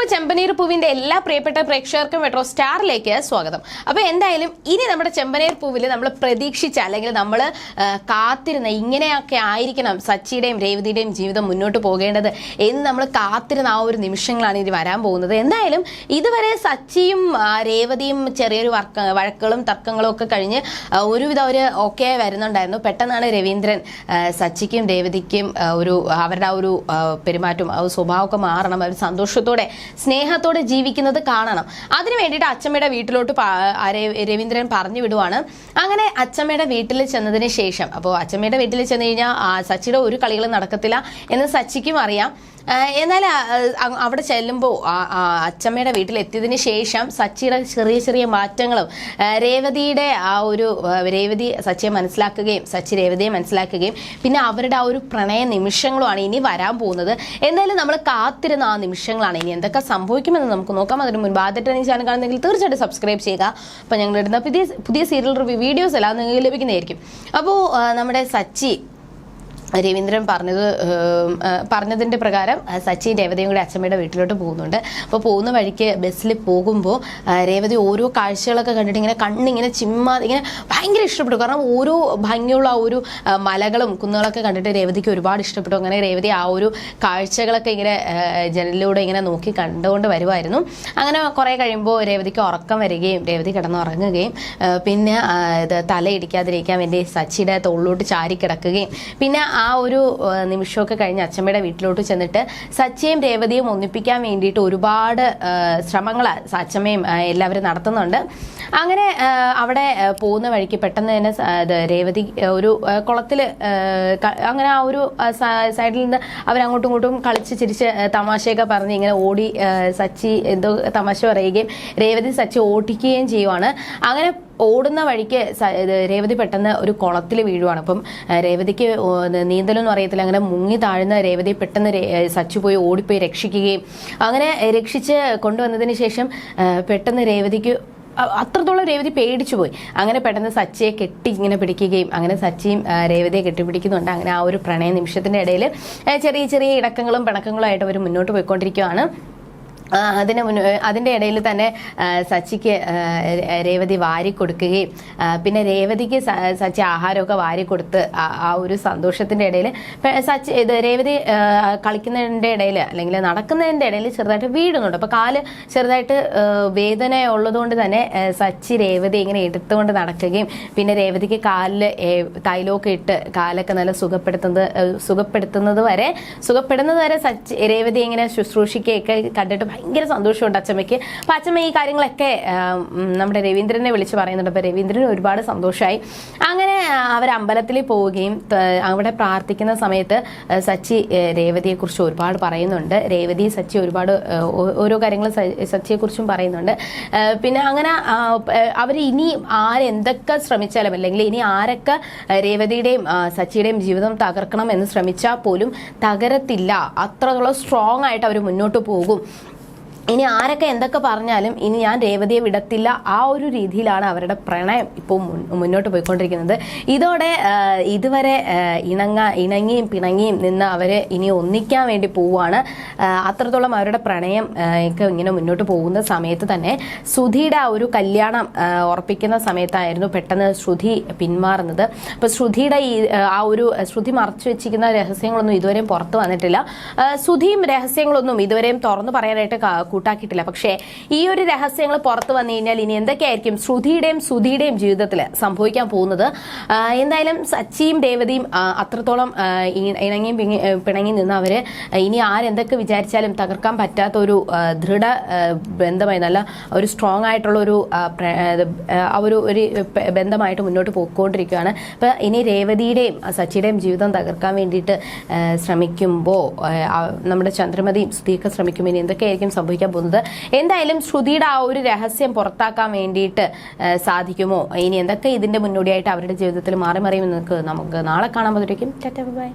അപ്പോൾ ചെമ്പനീർ പൂവിന്റെ എല്ലാ പ്രിയപ്പെട്ട പ്രേക്ഷകർക്കും മെട്രോ സ്റ്റാറിലേക്ക് സ്വാഗതം. അപ്പോൾ എന്തായാലും ഇനി നമ്മുടെ ചെമ്പനീർ പൂവിൽ നമ്മൾ പ്രതീക്ഷിച്ച അല്ലെങ്കിൽ നമ്മൾ കാത്തിരുന്ന ഇങ്ങനെയൊക്കെ ആയിരിക്കണം സച്ചിയുടെയും രേവതിയുടെയും ജീവിതം മുന്നോട്ട് പോകേണ്ടത് എന്ന് നമ്മൾ കാത്തിരുന്ന ആ ഒരു നിമിഷങ്ങളാണ് ഇനി വരാൻ പോകുന്നത്. എന്തായാലും ഇതുവരെ സച്ചിയും രേവതിയും ചെറിയൊരു വർക്ക വഴക്കുകളും തർക്കങ്ങളും ഒക്കെ കഴിഞ്ഞ് ഒരുവിധം അവർ ഓക്കെ വരുന്നുണ്ടായിരുന്നു. പെട്ടെന്നാണ് രവീന്ദ്രൻ സച്ചിക്കും രേവതിക്കും ഒരു അവരുടെ ആ ഒരു പെരുമാറ്റം ആ സ്വഭാവമൊക്കെ മാറണം. അവർ സന്തോഷത്തോടെ സ്നേഹത്തോടെ ജീവിക്കുന്നത് കാണണം. അതിനു വേണ്ടിയിട്ട് അച്ചമ്മയുടെ വീട്ടിലോട്ട് രവീന്ദ്രൻ പറഞ്ഞു വിടുവാണ്. അങ്ങനെ അച്ചമ്മയുടെ വീട്ടിൽ ചെന്നതിന് ശേഷം അപ്പോൾ അച്ചമ്മയുടെ വീട്ടിൽ ചെന്ന് കഴിഞ്ഞാൽ സച്ചിയുടെ ഒരു കളികളും നടക്കത്തില്ല എന്ന് സച്ചിക്കും അറിയാം. എന്നാൽ അവിടെ ചെല്ലുമ്പോൾ അച്ചമ്മയുടെ വീട്ടിലെത്തിയതിന് ശേഷം സച്ചിയുടെ ചെറിയ ചെറിയ മാറ്റങ്ങളും രേവതിയുടെ ആ ഒരു രേവതി സച്ചിയെ മനസ്സിലാക്കുകയും സച്ചി രേവതിയെ മനസ്സിലാക്കുകയും പിന്നെ അവരുടെ ആ ഒരു പ്രണയ നിമിഷങ്ങളുമാണ് ഇനി വരാൻ പോകുന്നത്. എന്തായാലും നമ്മൾ കാത്തിരുന്ന ആ നിമിഷങ്ങളാണ് ഇനി എന്തൊക്കെ സംഭവിക്കുമെന്ന് നമുക്ക് നോക്കാം. അതിന് മുൻപ് ആദ്യമായിട്ട് ഈ ചാനൽ കാണുന്നെങ്കിൽ തീർച്ചയായിട്ടും സബ്സ്ക്രൈബ് ചെയ്യുക. അപ്പോൾ ഞങ്ങളിടുന്ന പുതിയ പുതിയ സീരിയൽ റിവ്യൂ വീഡിയോസ് എല്ലാം നിങ്ങൾക്ക് ലഭിക്കുന്നതായിരിക്കും. അപ്പോൾ നമ്മുടെ സച്ചി രവീന്ദ്രൻ പറഞ്ഞത് പറഞ്ഞതിന്റെ പ്രകാരം സച്ചി സച്ചിൻ രേവതിയും കൂടി അച്ഛമ്മയുടെ വീട്ടിലോട്ട് പോകുന്നുണ്ട്. അപ്പോൾ പോകുന്ന വഴിക്ക് ബസ്സിൽ പോകുമ്പോൾ രേവതി ഓരോ കാഴ്ചകളൊക്കെ കണ്ടിട്ട് ഇങ്ങനെ കണ്ണിങ്ങനെ ചിമ്മാതെ ഇങ്ങനെ ഭയങ്കര ഇഷ്ടപ്പെട്ടു. കാരണം ഓരോ ഭംഗിയുള്ള ആ ഒരു മലകളും കുന്നുകളൊക്കെ കണ്ടിട്ട് രേവതിക്ക് ഒരുപാട് ഇഷ്ടപ്പെട്ടു. അങ്ങനെ രേവതി ആ ഒരു കാഴ്ചകളൊക്കെ ഇങ്ങനെ ജനലിലൂടെ ഇങ്ങനെ നോക്കി കണ്ടുകൊണ്ട് വരുമായിരുന്നു അങ്ങനെ കുറേ കഴിയുമ്പോൾ രേവതിക്ക് ഉറക്കം വരികയും രേവതി കിടന്നുറങ്ങുകയും പിന്നെ തല തലയിടിക്കാതിരിക്കാൻ വേണ്ടി സച്ചിയുടെ തോളിലോട്ട് ചാരി കിടക്കുകയും പിന്നെ ആ ഒരു നിമിഷമൊക്കെ കഴിഞ്ഞ് അച്ഛമ്മയുടെ വീട്ടിലോട്ട് ചെന്നിട്ട് സച്ചിയും രേവതിയും ഒന്നിപ്പിക്കാൻ വേണ്ടിയിട്ട് ഒരുപാട് ശ്രമങ്ങൾ അച്ഛമ്മയും എല്ലാവരും നടത്തുന്നുണ്ട്. അങ്ങനെ അവിടെ പോകുന്ന വഴിക്ക് പെട്ടെന്ന് തന്നെ രേവതി ഒരു കുളത്തിൽ അങ്ങനെ ആ ഒരു സൈഡിൽ നിന്ന് അവരങ്ങോട്ടും ഇങ്ങോട്ടും കളിച്ച് ചിരിച്ച് തമാശയൊക്കെ പറഞ്ഞ് ഇങ്ങനെ ഓടി സച്ചി എന്തോ തമാശ പറയുകയും രേവതി സച്ചി ഓടിക്കുകയും ചെയ്യുവാണ്. അങ്ങനെ ഓടുന്ന വഴിക്ക് രേവതി പെട്ടെന്ന് ഒരു കുളത്തിൽ വീഴുവാണ്. അപ്പം രേവതിക്ക് നീന്തലൊന്നും അറിയത്തില്ല. അങ്ങനെ മുങ്ങി താഴ്ന്ന രേവതി പെട്ടെന്ന് സച്ചു പോയി ഓടിപ്പോയി രക്ഷിക്കുകയും അങ്ങനെ രക്ഷിച്ച് കൊണ്ടുവന്നതിന് ശേഷം പെട്ടെന്ന് രേവതിക്ക് അത്രത്തോളം രേവതി പേടിച്ചു പോയി. അങ്ങനെ പെട്ടെന്ന് സച്ചിയെ കെട്ടി ഇങ്ങനെ പിടിക്കുകയും അങ്ങനെ സച്ചിയും രേവതിയെ കെട്ടിപ്പിടിക്കുന്നുണ്ട്. അങ്ങനെ ആ ഒരു പ്രണയ നിമിഷത്തിന്റെ ഇടയിൽ ചെറിയ ചെറിയ ഇടക്കങ്ങളും പിണക്കങ്ങളും ആയിട്ട് അവർ മുന്നോട്ട് പോയിക്കൊണ്ടിരിക്കുകയാണ് അതിന് മുൻ അതിന്റെ ഇടയിൽ തന്നെ സച്ചിക്ക് രേവതി വാരി കൊടുക്കുകയും പിന്നെ രേവതിക്ക് സച്ചി ആഹാരമൊക്കെ വാരി കൊടുത്ത് ആ ഒരു സന്തോഷത്തിന്റെ ഇടയിൽ സച്ചി ഇത് രേവതി കളിക്കുന്നതിന്റെ ഇടയിൽ അല്ലെങ്കിൽ നടക്കുന്നതിന്റെ ഇടയിൽ ചെറുതായിട്ട് വീഴുന്നുണ്ട് അപ്പോൾ കാൽ ചെറുതായിട്ട് വേദന ഉള്ളതുകൊണ്ട് തന്നെ സച്ചി രേവതി ഇങ്ങനെ എടുത്തുകൊണ്ട് നടക്കുകയും പിന്നെ രേവതിക്ക് കാലിൽ തൈലമൊക്കെ ഇട്ട് കാലൊക്കെ നല്ല സുഖപ്പെടുത്തുന്നത് സുഖപ്പെടുത്തുന്നത് വരെ സുഖപ്പെടുന്നത് വരെ സച്ചി രേവതി ഇങ്ങനെ ശുശ്രൂഷിക്കുകയൊക്കെ കണ്ടിട്ട് ഭയങ്കര സന്തോഷമുണ്ട് അച്ചമ്മയ്ക്ക്. അപ്പം അച്ചമ്മ ഈ കാര്യങ്ങളൊക്കെ നമ്മുടെ രവീന്ദ്രനെ വിളിച്ച് പറയുന്നുണ്ട്. അപ്പോൾ രവീന്ദ്രന് ഒരുപാട് സന്തോഷമായി അങ്ങനെ അവർ അമ്പലത്തിൽ പോവുകയും അവിടെ പ്രാർത്ഥിക്കുന്ന സമയത്ത് സച്ചി രേവതിയെക്കുറിച്ച് ഒരുപാട് പറയുന്നുണ്ട്. രേവതി സച്ചി ഒരുപാട് ഓരോ കാര്യങ്ങളും സ- സച്ചിയെക്കുറിച്ചും പറയുന്നുണ്ട്. പിന്നെ അങ്ങനെ അവർ ഇനി ആരെന്തൊക്കെ ശ്രമിച്ചാലും അല്ലെങ്കിൽ ഇനി ആരൊക്കെ രേവതിയുടെയും സച്ചിയുടെയും ജീവിതം തകർക്കണം എന്ന് ശ്രമിച്ചാൽ പോലും തകരത്തില്ല. അത്രത്തോളം സ്ട്രോങ് ആയിട്ട് അവർ മുന്നോട്ട് പോകും. ഇനി ആരൊക്കെ എന്തൊക്കെ പറഞ്ഞാലും ഇനി ഞാൻ രേവതിയെ വിടത്തില്ല. ആ ഒരു രീതിയിലാണ് അവരുടെ പ്രണയം ഇപ്പോൾ മുന്നോട്ട് പോയിക്കൊണ്ടിരിക്കുന്നത്. ഇതോടെ ഇതുവരെ ഇണങ്ങ ഇണങ്ങിയും പിണങ്ങിയും നിന്ന് അവരെ ഇനി ഒന്നിക്കാൻ വേണ്ടി പോവുകയാണ് അത്രത്തോളം അവരുടെ പ്രണയം ഒക്കെ ഇങ്ങനെ മുന്നോട്ട് പോകുന്ന സമയത്ത് തന്നെ ശ്രുതിയുടെ ആ ഒരു കല്യാണം ഉറപ്പിക്കുന്ന സമയത്തായിരുന്നു പെട്ടെന്ന് ശ്രുതി പിന്മാറുന്നത്. അപ്പോൾ ശ്രുതിയുടെ ഈ ആ, ഒരു ശ്രുതി മറച്ചു വെച്ചിരിക്കുന്ന രഹസ്യങ്ങളൊന്നും ഇതുവരെയും പുറത്ത് വന്നിട്ടില്ല. ശ്രുതിയും രഹസ്യങ്ങളൊന്നും ഇതുവരെയും തുറന്നു പറയാനായിട്ട് കൂട്ടാക്കിയിട്ടില്ല. പക്ഷേ ഈ ഒരു രഹസ്യങ്ങൾ പുറത്തു വന്നു കഴിഞ്ഞാൽ ഇനി എന്തൊക്കെയായിരിക്കും ശ്രുതിയുടെയും സുധിയുടെയും ജീവിതത്തിൽ സംഭവിക്കാൻ പോകുന്നത്? എന്തായാലും സച്ചിയും രേവതിയും അത്രത്തോളം ഇണങ്ങി ഇണങ്ങിയും പിണങ്ങി നിന്ന് അവർ ഇനി ആരെന്തൊക്കെ വിചാരിച്ചാലും തകർക്കാൻ പറ്റാത്ത ഒരു ദൃഢ ബന്ധമായി നല്ല ഒരു സ്ട്രോങ് ആയിട്ടുള്ള ഒരു ആ, ഒരു ഒരു ബന്ധമായിട്ട് മുന്നോട്ട് പോയിക്കൊണ്ടിരിക്കുകയാണ്. ഇപ്പം ഇനി രേവതിയുടെയും സച്ചിയുടെയും ജീവിതം തകർക്കാൻ വേണ്ടിയിട്ട് ശ്രമിക്കുമ്പോൾ നമ്മുടെ ചന്ദ്രമതിയും സ്ത്രീയൊക്കെ ശ്രമിക്കുമ്പോൾ ഇനി എന്തൊക്കെയായിരിക്കും സംഭവിക്കാൻ പോകുന്നത് എന്തായാലും ശ്രുതിയുടെ ആ ഒരു രഹസ്യം പുറത്താക്കാൻ വേണ്ടിയിട്ട് സാധിക്കുമോ? ഇനി എന്തൊക്കെ ഇതിന്റെ മുന്നോടിയായിട്ട് അവരുടെ ജീവിതത്തിൽ മാറി മറിയുമെന്ന് നമുക്ക് നാളെ കാണാൻ പറ്റും ബൈ.